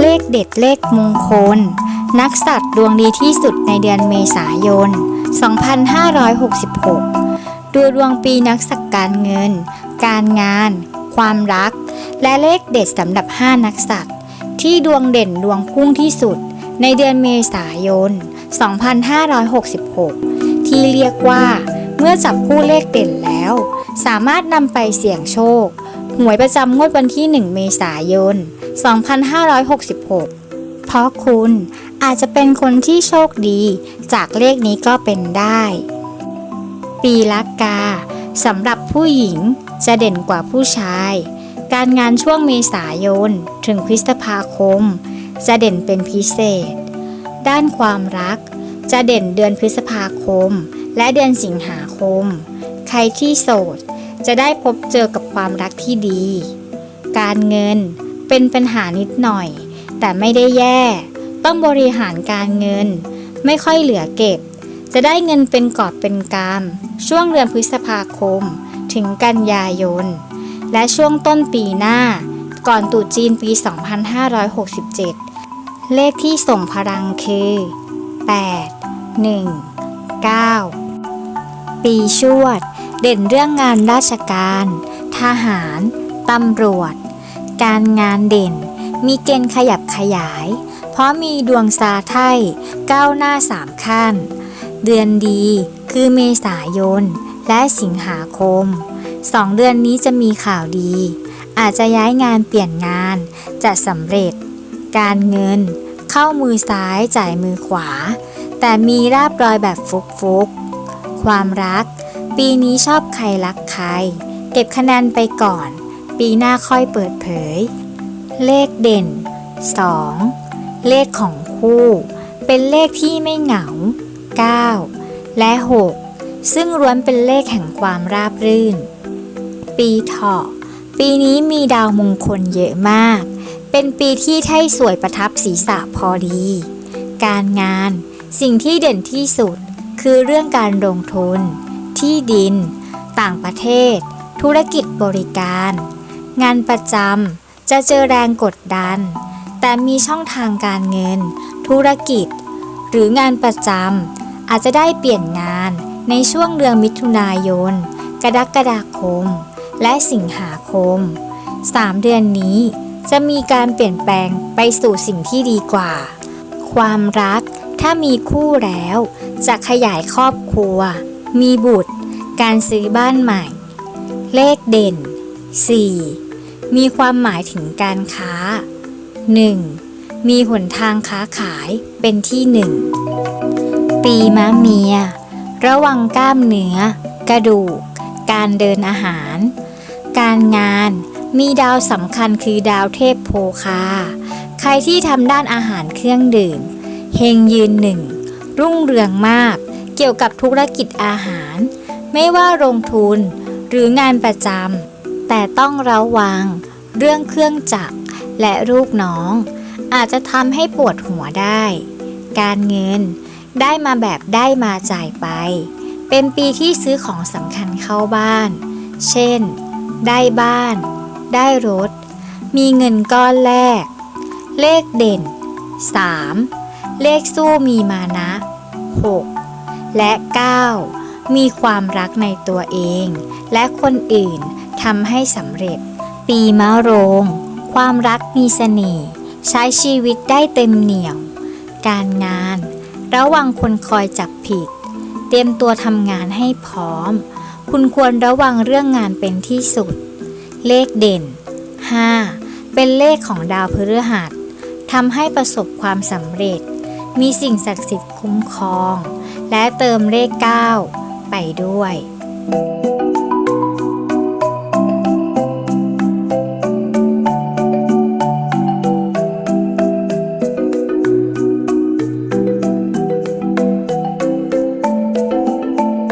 เลขเด็ดเลขมงคล นักสัตว์ดวงดีที่สุดในเดือนเมษายน 2566 ดูดวงปีนักสักการเงิน การงาน ความรัก และเลขเด็ดสำหรับ 5 นักสัตว์ที่ดวงเด่นดวงพุ่งที่สุด ในเดือนเมษายน 2566 ที่เรียกว่า เมื่อจับคู่เลขเด่นแล้ว สามารถนำไปเสี่ยงโชค หวยประจำงวดวันที่ 1 เมษายน 2566 เพราะคุณอาจจะเป็นคนที่โชคดีจากเลขนี้ก็เป็นได้ ปีละกาสำหรับผู้หญิงจะเด่นกว่าผู้ชาย การงานช่วงเมษายน ถึงพฤษภาคม จะเด่นเป็นพิเศษ ด้านความรักจะเด่นเดือนพฤษภาคม และเดือนสิงหาคม ใครที่โสดจะได้พบเจอกับความรักที่ดี การเงิน เป็นปัญหานิดหน่อย แต่ไม่ได้แย่ ต้องบริหารการเงิน ไม่ค่อยเหลือเก็บ จะได้เงินเป็นกอบเป็นกำช่วงเดือนพฤษภาคม ถึงกันยายน และช่วงต้นปีหน้า ก่อนตุจีนปี 2567 เลขที่ส่งพลังคือ 8 1 9 ปีชวด เด่นเรื่องงานราชการ ทหาร ตำรวจ การงานเด่น มีเกณฑ์ขยับขยาย เพราะมีดวงซาไทยก้าวหน้าสามขั้น เดือนดีคือเมษายน และสิงหาคมสองเดือนนี้จะมีข่าวดี อาจจะย้ายงานเปลี่ยนงานจะสำเร็จ การเงิน เข้ามือซ้ายจ่ายมือขวา แต่มีราบรอยแบบฟุกๆ ความรัก ปีนี้ชอบใครรักใคร เก็บคะแนนไปก่อน ปีหน้าค่อยเปิดเผย เลขเด่น 2 เลขของคู่ เป็นเลขที่ไม่เหงา 9 และ 6 ซึ่งล้วนเป็นเลขแห่งความราบรื่น ปีเถาะ ปีนี้มีดาวมงคลเยอะมาก เป็นปีที่ไท่สวยประทับศีรษะพอดี การงานสิ่งที่เด่นที่สุดคือเรื่องการลงทุน ที่ดิน ต่างประเทศ ธุรกิจบริการ งานประจำจะเจอแรงกดดัน แต่มีช่องทางการเงิน ธุรกิจ หรืองานประจำอาจจะได้เปลี่ยนงานในช่วงเดือนมิถุนายน กรกฎาคม และสิงหาคม 3 เดือนนี้จะมีการเปลี่ยนแปลงไปสู่สิ่งที่ดีกว่า ความรักถ้ามีคู่แล้ว จะขยายครอบครัว มีบุตร การซื้อบ้านใหม่ เลขเด่น 4 มีความหมายถึงการค้า 1. มีหนทางค้าขายเป็นที่หนึ่ง ปีมะเมีย ระวังกล้ามเนื้อ กระดูก การเดินอาหาร การงานมีดาวสำคัญคือดาวเทพโพคา ใครที่ทำด้านอาหารเครื่องดื่ม เฮงยืนหนึ่ง รุ่งเรืองมาก เกี่ยวกับธุรกิจอาหาร ไม่ว่าลงทุน หรืองานประจำ แต่ต้องระวังเรื่องเครื่องจักรและลูกน้อง อาจจะทำให้ปวดหัวได้ การเงินได้มาแบบได้มาจ่ายไป เป็นปีที่ซื้อของสำคัญเข้าบ้าน เช่น ได้บ้าน ได้รถ มีเงินก้อนแรก เลขเด่น 3 เลขสู้มีมานะ 6 และ 9 มีความรักในตัวเอง และคนอื่น ทำให้สำเร็จ ปีมะโรง ความรักมีเสน่ห์ใช้ชีวิตได้เต็มเหนี่ยว การงาน ระวังคนคอยจับผิด เตรียมตัวทำงานให้พร้อม คุณควรระวังเรื่องงานเป็นที่สุด เลขเด่น 5 เป็นเลขของดาวพฤหัสทำให้ประสบความสำเร็จ มีสิ่งศักดิ์สิทธิ์คุ้มครอง และเติมเลข 9 ไปด้วย